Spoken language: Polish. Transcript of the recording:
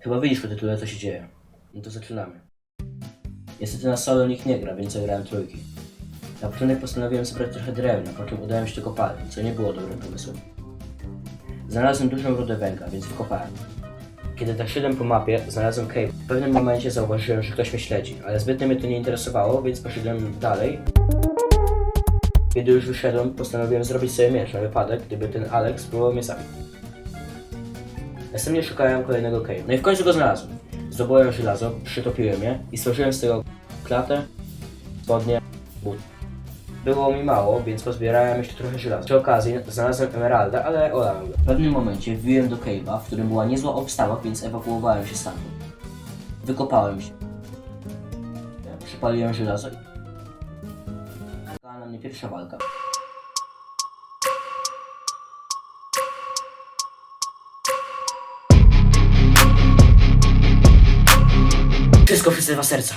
Chyba widzisz po tytule, co się dzieje. No to zaczynamy. Niestety na solo nikt nie gra, więc zagrałem trójki. Na początek postanowiłem zebrać trochę drewna, po czym udałem się do kopalni, co nie było dobrym pomysłem. Znalazłem dużą rudę węgla, więc wykopałem. Kiedy tak szedłem po mapie, znalazłem cave. W pewnym momencie zauważyłem, że ktoś mnie śledzi, ale zbytnio mnie to nie interesowało, więc poszedłem dalej. Kiedy już wyszedłem, postanowiłem zrobić sobie miecz na wypadek, gdyby ten Alex próbował mnie zabić. Następnie szukałem kolejnego cave. No i w końcu go znalazłem. Zdobyłem żelazo, przytopiłem je i stworzyłem z tego klatę, spodnie, but. Było mi mało, więc pozbierałem jeszcze trochę żelaza. Przy okazji znalazłem emeralda, ale olałem go. W pewnym momencie wbiłem do cave'a, w którym była niezła obstawa, więc ewakuowałem się stamtąd. Wykopałem się. Przypaliłem żelazo. Czekała na mnie pierwsza walka. Wszystko wszyscy dwa serca.